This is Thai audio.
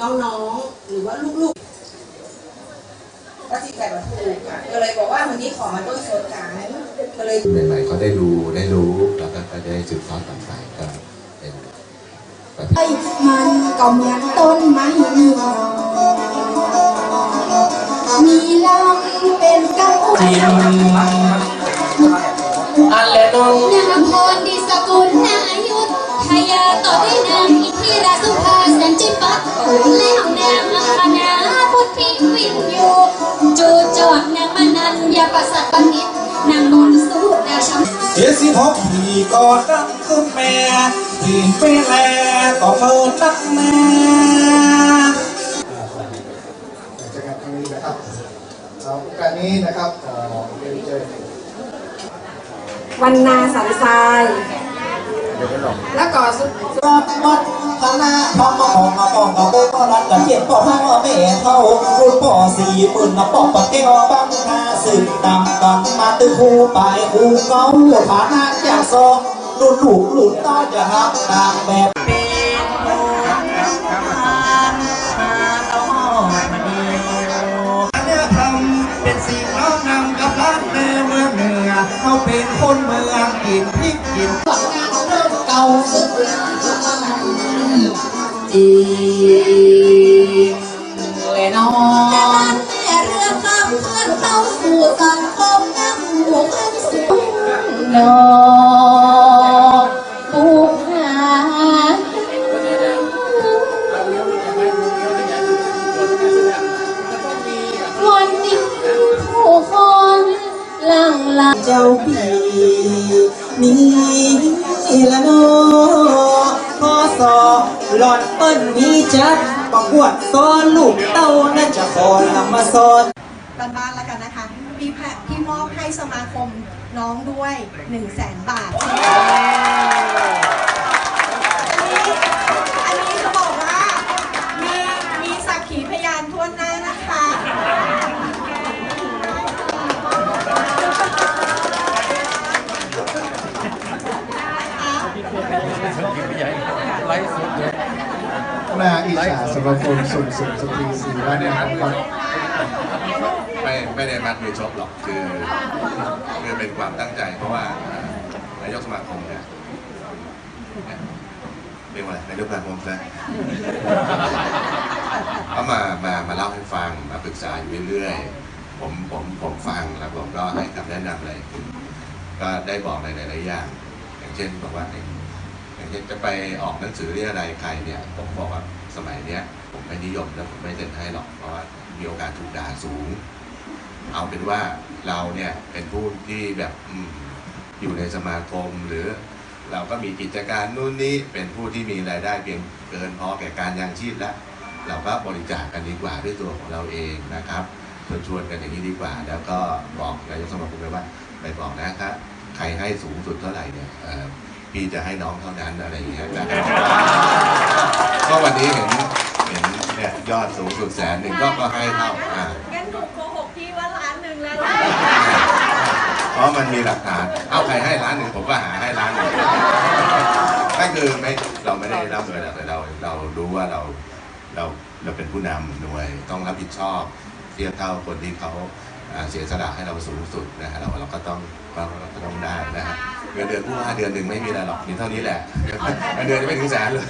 น้องๆ หรือว่าลูกๆก็ที่แบบว่าถูกค่ะก็เลยบอกว่าวันนี้ขอมาต้นโซนกันก็เลยใหม่ๆเขาได้รู้ได้รู้แล้วก็ได้สืบทอดต่อไปก็เป็นประเพณีไอ้มันก็เหมือนต้นไม้มีหนอมีลำเป็นเก้าจิมอันเลนงนางพรดิสกุลนายุทธยาต่อด้วยนางอิทธิราสุภาสันจิปัตแล้วนางอัคนาพุทธิวินโยจูจอดนางมนัญญาประสัตปนิตนางมนต์สุดาชัมเจ็ดสิบหกปีก็ตั้งขึ้นแม่ที่เปแลก็เพิ่นนักแม่เจอกันครั้งนี้นะครับเอาโอกาสนี้นะครับขอเรียนเชิญวันนาสันทราย แล้วก็สุดรอบวัดคณะพ่อมาของมาปองกับโบก็รัดกับเกียรติพ่อพ่อแม่เท่ารุ่นพ่อสี่ปืนมาปอกปะแก้วบังคาสืบตามกันมาตื้อคู่ไปคู่เก้าฐานะอย่างสองรุ่นลูกรุ่นต้าจะหักตามแบบเป็นโบราณเอามาดีเนี่ยทำเป็นสิ่งน้องนำกับร้านเมืองเหนือเขาเป็นคนเมืองกินพริกกินฝักงาน เริ่มเก่าสุดจริงเลยน้องแต่เรือคำเพื่อนเข้าสู่สังคมน้ำหมูขันสูงนอผูกหาวันนี้ผู้คนหลังหลเจ้าพี่ นี่ละเน้อพอสอหลอดเปิ้นมีจัดประกวดสอนลูกเต้าน่าจะขอนำมาสอนบ้านๆแล้วกันนะคะพี่แพพี่มอบให้สมาคมน้องด้วย 1 0 0 0 0แสนบาท นาอิจฉาสมาคมส่งเสริมสตรีสีว่าเนี่ยนะครับไม่ไม่ได้มัดมือชกหรอกคือคือเป็นความตั้งใจ เพราะว่านายกสมาคมเนี่ยเนี่ยเรียกว่าอะไรนายกสมาคมใช่เขามามามาเล่าให้ฟังมาปรึกษาอยู่เรื่อยๆผมผมผมฟังแล้วผมก็ให้คำแนะนำอะไรก็ได้บอกหลายๆอย่าง อย่างเช่นบอกว่าอ ย่างจะไปออกหนังสือเรียอะไรใครเนี่ยผมบอกว่าสมัยเนี้ยผมไม่นิยมแล้วผมไม่เซ็นให้หรอกเพราะว่ามีโอกาสถูกด่าสูง เอาเป็นว่าเราเนี่ยเป็นผู้ที่แบบอยู่ในสมาคมหรือเราก็มีกิจการนู่นนี่เป็นผู้ที่มีรายได้เพียงเกินพอแก่การยังชีพแล้วเราก็บริจาคกันดีกว่าด้วยตัวของเราเองนะครับชวนชวนกันอย่างนี้ดีกว่า แล้วก็บอกนายกสมาคมไปว่าไปบอกนะครับใครให้สูงสุดเท่าไหร่เนี่ย พี่จะให้น้องเท่านั้นอะไรอย่างเงี้ยนะครับก็วันนี้เห็นเห็นเนี่ยยอดสูงสุดแสนหนึ่งก็ก็ให้เท่าอ่างั้นหนูโกหกพี่ว่าล้านหนึ่งแล้วเพราะมันมีหลักฐาน เอาใครให้ร้านหนึ่งผมก็หาให้ร้านหนึ่งนั่นคือไม่เราไม่ได้รับเงินหรอกแต่เราเรารู้ว่าเราเราเราเป็นผู้นำหน่วยต้องรับผิดชอบ เทียบเท่าคนที่เขาอ่าเสียสละให้เราสูงสุดนะฮะเราเราก็ต้องเราเราก็ต้องได้นะฮะ เงินเดือนผู้ว่าเดือนหนึ่งไม่มีอะไรหรอกมีเท่านี้แหละเงินเดือนจะไม่ถึงแสนเลย